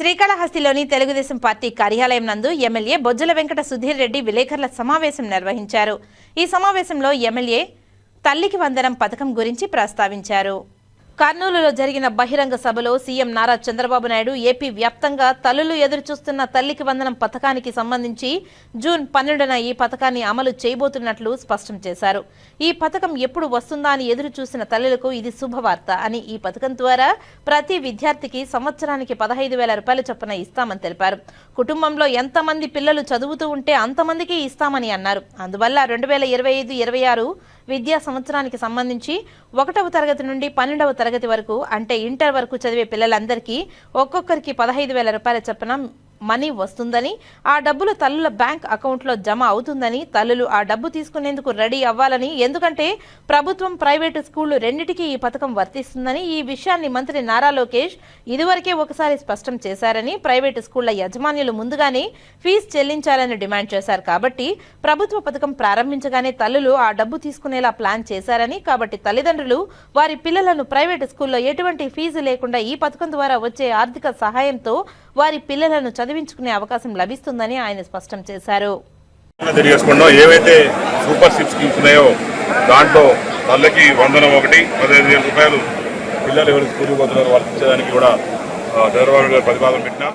శ్రీకాళహస్తిలోని Telugu Desam party కార్యాలయం నందు MLA Bojjala Venkata Sudheer Reddy విలేకరుల సమావేశం నిర్వహించారు. ఈ సమావేశంలో ఎమ్మెల్యే తల్లికి వందనం పథకం గురించి ప్రస్తావించారు. కర్నూలులో జరిగిన బహిరంగ సభలో సీఎం నారా చంద్రబాబు నాయుడు ఏపీ వ్యాప్తంగా తల్లులు ఎదురుచూస్తున్న తల్లికి వందనం పథకానికి సంబంధించి జూన్ పన్నెండున ఈ పథకాన్ని అమలు చేయబోతున్నట్లు స్పష్టం చేశారు. ఈ పథకం ఎప్పుడు వస్తుందా అని ఎదురు చూసిన తల్లులకు ఇది శుభవార్త అని ఈ పథకం ద్వారా ప్రతి విద్యార్థికి సంవత్సరానికి పదహైదు వేల రూపాయల చొప్పున ఇస్తామని తెలిపారు. కుటుంబంలో ఎంతమంది పిల్లలు చదువుతూ ఉంటే అంతమందికి ఇస్తామని అన్నారు. అందువల్ల రెండు వేల ఇరవై ఐదు ఇరవై ఆరు విద్యా సంవత్సరానికి సంబంధించి ఒకటవ తరగతి నుండి పన్నెండవ తరగతి వరకు అంటే ఇంటర్ వరకు చదివే పిల్లలందరికీ ఒక్కొక్కరికి పదహైదు వేల రూపాయల చొప్పున మనీ వస్తుందని ఆ డబ్బులు తల్లుల బ్యాంక్ అకౌంట్లో జమ అవుతుందని తల్లులు ఆ డబ్బు తీసుకునేందుకు రెడీ అవ్వాలని ఎందుకంటే ప్రభుత్వం ప్రైవేటు స్కూళ్ళు రెండింటికి ఈ పథకం వర్తిస్తుందని ఈ విషయాన్ని మంత్రి నారా లోకేష్ ఇదివరకే ఒకసారి స్పష్టం చేశారని ప్రైవేటు స్కూళ్ళ యజమానులు ముందుగానే ఫీజు చెల్లించాలని డిమాండ్ చేశారు. కాబట్టి ప్రభుత్వ పథకం ప్రారంభించగానే తల్లులు ఆ డబ్బు తీసుకునేలా ప్లాన్ చేశారని కాబట్టి తల్లిదండ్రులు వారి పిల్లలను ప్రైవేటు స్కూల్లో ఎటువంటి ఫీజు లేకుండా ఈ పథకం ద్వారా వచ్చే ఆర్థిక సహాయంతో వారి పిల్లలను చదివించుకునే అవకాశం లభిస్తుందని ఆయన స్పష్టం చేశారు. ఏవైతే సూపర్ సిక్స్ స్కీమ్స్ ఉన్నాయో దాంట్లో తల్లకి వందనం ఒకటి పదిహేను వేల రూపాయలు పిల్లలు ఎవరు స్కూల్కి పోతున్నారో వాళ్ళు ఇచ్చేదానికి కూడా చంద్రబాబు గారు ప్రతిపాదన పెట్టినా.